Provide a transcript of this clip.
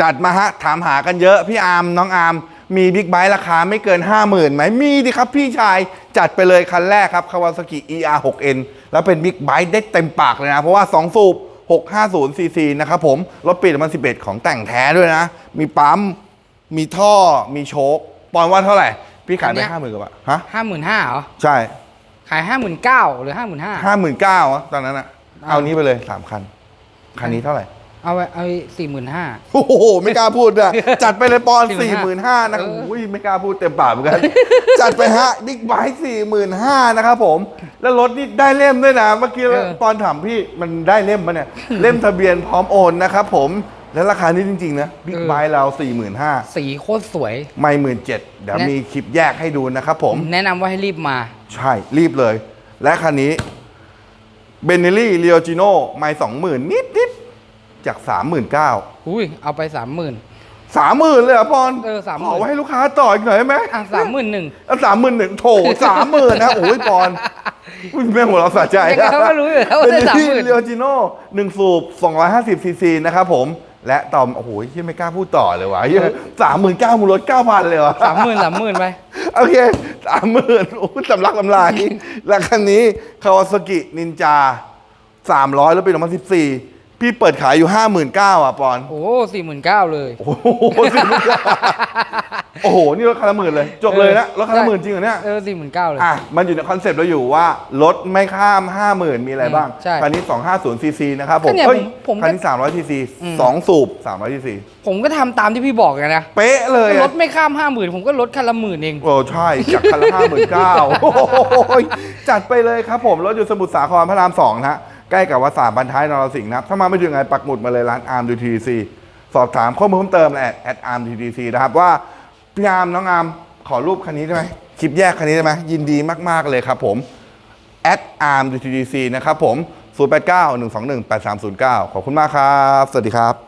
จัดมาฮะ ถามหากันเยอะพี่อาร์มน้องอาร์มมีบิ๊กไบค์ราคาไม่เกิน 50,000ไหมมีดิครับพี่ชายจัดไปเลยคันแรกครับ Kawasaki ER 6N แล้วเป็นบิ๊กไบค์ได้เต็มปากเลยนะ เพราะว่า 2 สูบ 650 cc นะครับผม รถปีมัน11 ของแต่งแท้ด้วยนะ มีปั๊ม มีท่อมีโชคปอนว่าเท่าไหร่ พี่ขายไปอันเนี้ยห้าหมื่นกว่าบาทฮะห้าหมื่นห้าเหรอ ใช่ ขายห้าหมื่นเก้าหรือห้าหมื่นห้าห้าหมื่นเก้าตอนนั้นอะอ่าเอานี้ไปเลยสามคัน คันนี้เท่าไหร่ เอาไปเอาสี่หมื่นห้า โอ้โห ไม่กล้าพูดอะจัดไปเลยปอนสี่หมื่นห้า45,000นะเออโอ้ยไม่กล้าพูดเต็มปากเหมือนกัน จัดไปฮะบิ๊กไบค์สี่หมื่นห้านะครับผม แล้วรถนี่ได้เล่มด้วยนะ เมื่อกี้ปอนถามพี่มันได้เล่มปะเนี่ย เล่มทะเบียนพร้อมโอนนะครับผม แล้วราคานี้จริงๆนะบิ๊กไบค์เราสี่หมื่นห้าสีโคตรสวย ไม่หมื่นเจ็ดเดี๋ยวเนี่ยมีคลิปแยกให้ดูนะครับผม แนะนำว่าให้รีบมา ใช่รีบเลย และคันนี้เบนเนลี่เรียจิโน่ไม่สองหมื่นนิดนิดๆ จากสามหมื่นเก้าอุ้ยเอาไปสามหมื่นสามหมื่นเลยเหรอพรเออ30,000 ขอไว้ให้ลูกค้าต่ออีกหน่อยได้ไหมอะสามหมื่นหนึ่งสามหมื่นหนึ่งโถสามหมื่นนะโอ้ยปอนอุ้ยแม่หัวเราะสะใจยังไงเขาก็รู้อยู่แล้วว่าเป็นได้ที่30,000เรียวจิโน่หนึ่งสูบสองร้อยห้าสิบซีซีนะครับผม และต่อมโอ้โหที่ไม่กล้าพูดต่อเลยวะสามหมื่นเก้ามูลรถเก้าพันเลยวะ สามหมื่นสามหมื่นไป โอเคสามหมื่นโอ้ยสำลักลำลาย แล้วคันนี้คาวาซากินินจาสามร้อยแล้วปีสองพันสิบสี่ พี่เปิดขายอยู่ห้าหมื่นเก้าอะปอนโอ้สี่หมื่นเก้าเลยโอ้โหสิบหมื่นเก้าโอ้โห นี่รถคันละหมื่นเลย จบเลยนะรถคันละหมื่นจริงเหรอเนี่ยเออสี่หมื่นเก้าเลยอะมันอยู่ในคอนเซปต์เราอยู่ว่ารถไม่ข้าม50,000มีอะไรบ้างใช่คันนี้250ซีซีนะครับผมก็เนี่ยเอ้ยผมผมก็คันนี้300ซีซีอืมสองสูบ300ซีซีผมก็ทำตามที่พี่บอกกันนะ เป๊ะเลยรอะถไม่ข้ามห้าหมื่นผมก็ลดคันละหมื่นเองโอ้ใช่จากคันละห้าหมื่นเก้าจัดไปเลยครับผมรถอยู่สมุทรสาครพระรามสองนะฮะ ใกล้กับวัดสามบรรท้ายนรสิงห์นะครับ ถ้ามาไม่ถึงไงปักหมุดมาเลยร้านอาร์มดูทีซีสอบถามข้อมูลเพิ่มเติมแอดแอดอาร์มดูทีซีนะครับว่าพี่อาร์มน้องอาร์มขอรูปคันนี้ได้ไหมคลิปแยกคันนี้ได้ไหมยินดีมาก ๆ เลยครับผมแอดอาร์มดูทีซีนะครับผม 089 121 8309 ขอบคุณมากครับ สวัสดีครับ